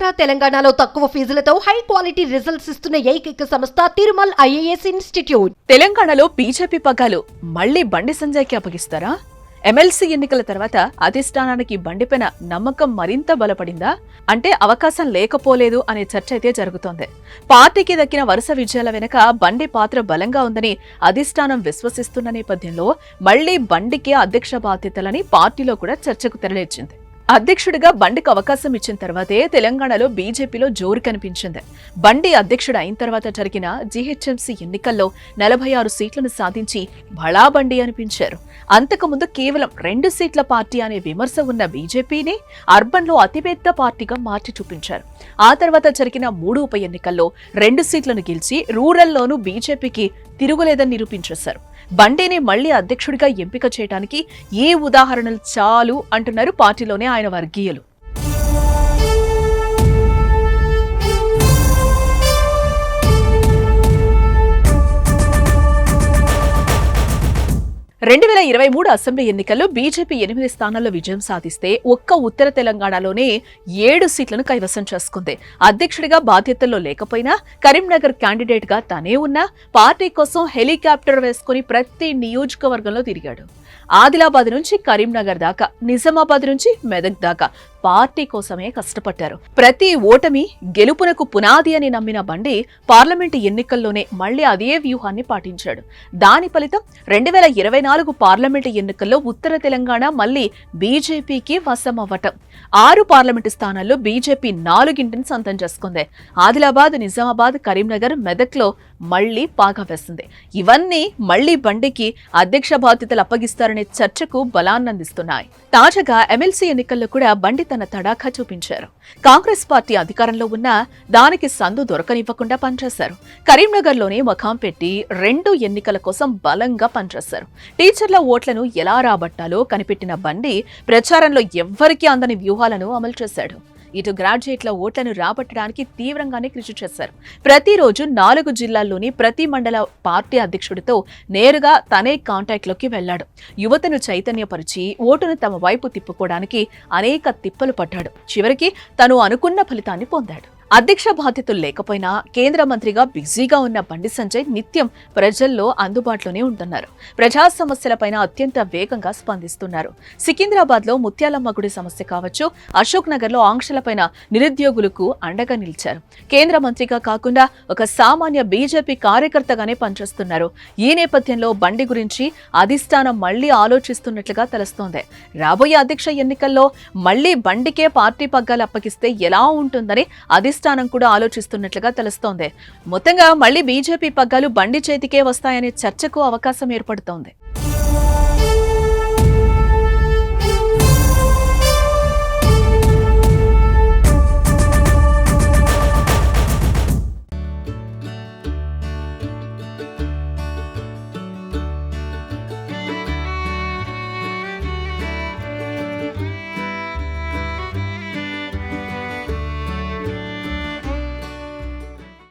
ఆంధ్ర తెలంగాణలో తక్కువ ఫీజులతో high quality results ఇస్తున్న ఏకైక సంస్థ తిరుమల్ ఐఏఎస్ ఇన్స్టిట్యూట్. తెలంగాణలో బీజేపీ పగ్గాలు మళ్ళీ బండి సంజయ్కి అప్పగిస్తారా? ఎమ్మెల్సీ ఎన్నికల తర్వాత అధిష్టానానికి బండిపైన నమ్మకం మరింత బలపడిందా? అంటే అవకాశం లేకపోలేదు అనే చర్చ అయితే జరుగుతోంది. పార్టీకి దక్కిన వరుస విజయాల వెనుక బండి పాత్ర బలంగా ఉందని అధిష్టానం విశ్వసిస్తున్న నేపథ్యంలో మళ్ళీ బండికే అధ్యక్ష బాధ్యతలని పార్టీలో కూడా చర్చకు తెరలేచింది. అధ్యక్షుడిగా బండికి అవకాశం ఇచ్చిన తర్వాతే తెలంగాణలో బీజేపీలో జోరు కనిపించింది. బండి అధ్యక్షుడు అయిన తర్వాత జరిగిన జీహెచ్ఎంసీ ఎన్నికల్లో నలభై ఆరు సీట్లను సాధించి భళా బండి అనిపించారు. అంతకుముందు కేవలం రెండు సీట్ల పార్టీ అనే విమర్శ ఉన్న బీజేపీని అర్బన్లో అతిపెద్ద పార్టీగా మార్చి చూపించారు. ఆ తర్వాత జరిగిన మూడు ఉప ఎన్నికల్లో రెండు సీట్లను గెలిచి రూరల్లోనూ బీజేపీకి తిరుగులేదని నిరూపించేశారు. బండేని మళ్ళీ అధ్యక్షుడిగా ఎంపిక చేయడానికి ఏ ఉదాహరణలు చాలు అంటున్నారు పార్టీలోనే ఆయన వర్గీయులు. రెండు వేల ఇరవై మూడు అసెంబ్లీ ఎన్నికల్లో బీజేపీ ఎనిమిది స్థానాల్లో విజయం సాధిస్తే ఒక్క ఉత్తర తెలంగాణలోనే ఏడు సీట్లను కైవసం చేసుకుంది. అధ్యక్షుడిగా బాధ్యతల్లో లేకపోయినా కరీంనగర్ క్యాండిడేట్గా తనే ఉన్నా పార్టీ కోసం హెలికాప్టర్ వేసుకుని ప్రతి నియోజకవర్గంలో తిరిగాడు. ఆదిలాబాద్ నుంచి కరీంనగర్ దాకా నిజామాబాద్ నుంచి మెదక్ దాకా పార్టీ కోసమే కష్టపడ్డారు. ప్రతి ఓటమి గెలుపునకు పునాది అని నమ్మిన బండి పార్లమెంటు ఎన్నికల్లోనే మళ్ళీ అదే వ్యూహాన్ని పాటించాడు. దాని ఫలితం రెండు వేల ఇరవై నాలుగు పార్లమెంటు ఎన్నికల్లో ఉత్తర తెలంగాణ మళ్ళీ బీజేపీకి వశమవ్వటం. ఆరు పార్లమెంటు స్థానాల్లో బీజేపీ నాలుగింటిని సొంతం చేసుకుంది. ఆదిలాబాద్ నిజామాబాద్ కరీంనగర్ మెదక్లో మళ్ళీ పాగా వేసింది. ఇవన్నీ మళ్ళీ బండికి అధ్యక్ష బాధ్యతలు అప్పగిస్తారనే చర్చకు బలాన్నందిస్తున్నాయి. తాజాగా ఎమ్మెల్సీ ఎన్నికల్లో కూడా బండి తన తడాఖా చూపించారు. కాంగ్రెస్ పార్టీ అధికారంలో ఉన్నా దానికి సందు దొరకనివ్వకుండా పనిచేశారు. కరీంనగర్లోనే మకాం పెట్టి రెండు ఎన్నికల కోసం బలంగా పనిచేశారు. టీచర్ల ఓట్లను ఎలా రాబట్టాలో కనిపెట్టిన బండి ప్రచారంలో ఎవ్వరికీ అందని వ్యూహాలను అమలు చేశాడు. ఇటు గ్రాడ్యుయేట్ల ఓట్లను రాబట్టడానికి తీవ్రంగానే కృషి చేశారు. ప్రతిరోజు నాలుగు జిల్లాల్లోని ప్రతి మండల పార్టీ అధ్యక్షుడితో నేరుగా తనే కాంటాక్ట్లోకి వెళ్ళాడు యువతను చైతన్యపరిచి ఓటును తమ వైపు తిప్పుకోవడానికి అనేక తిప్పలు పడ్డాడు. చివరికి తను అనుకున్న ఫలితాన్ని పొందాడు. అధ్యక్ష బాధ్యతలు లేకపోయినా కేంద్ర మంత్రిగా బిజీగా ఉన్న బండి సంజయ్ నిత్యం ప్రజల్లో అందుబాటులోనే ఉంటున్నారు. ప్రజా సమస్యలపైన అత్యంత వేగంగా స్పందిస్తున్నారు. సికింద్రాబాద్లో ముత్యాలమ్మ గుడి సమస్య కావచ్చు అశోక్ నగర్లో ఆంక్షలపైన నిరుద్యోగులకు అండగా నిలిచారు. కేంద్ర మంత్రిగా కాకుండా ఒక సామాన్య బీజేపీ కార్యకర్తగానే పనిచేస్తున్నారు. ఈ నేపథ్యంలో బండి గురించి అధిష్టానం మళ్ళీ ఆలోచిస్తున్నట్లుగా తెలుస్తోంది. రాబోయే అధ్యక్ష ఎన్నికల్లో మళ్ళీ బండికే పార్టీ పగ్గాలు అప్పగిస్తే ఎలా ఉంటుందని అధిష్టానం కూడా ఆలోచిస్తున్నట్లుగా తెలుస్తోంది. మొత్తంగా మళ్ళీ బీజేపీ పగ్గాలు బండి చేతికే వస్తాయనే చర్చకు అవకాశం ఏర్పడుతోంది.